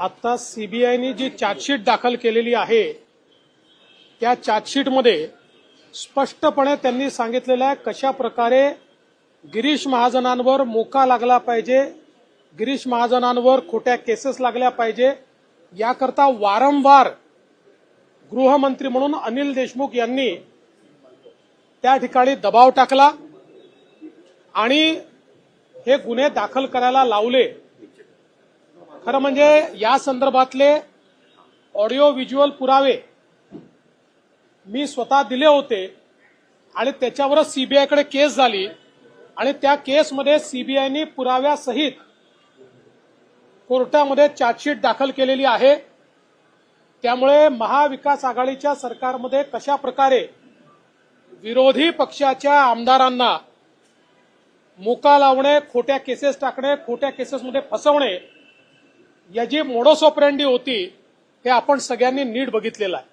आता सीबीआयने जी चार्जशीट दाखल केलेली आहे त्या चार्जशीटमध्ये स्पष्टपणे त्यांनी सांगितलेलं आहे कशा प्रकारे गिरीश महाजनांवर मोका लागला पाहिजे गिरीश महाजनांवर खोट्या केसेस लागल्या पाहिजे याकरता वारंवार गृहमंत्री म्हणून अनिल देशमुख यांनी त्या ठिकाणी दबाव टाकला आणि हे गुन्हे दाखल करायला लावले. खरं म्हणजे या संदर्भातले ऑडिओ व्हिज्युअल पुरावे मी स्वतः दिले होते आणि त्याच्यावरच सीबीआयकडे केस झाली आणि त्या केसमध्ये सीबीआयनी पुराव्यासहित कोर्टामध्ये चार्जशीट दाखल केलेली आहे. त्यामुळे महाविकास आघाडीच्या सरकारमध्ये कशा प्रकारे विरोधी पक्षाच्या आमदारांना मुका लावणे खोट्या केसेस टाकणे खोट्या केसेसमध्ये फसवणे या जी मोडोस होती हे आपण सगळ्यांनी नीट बघितलेलं आहे.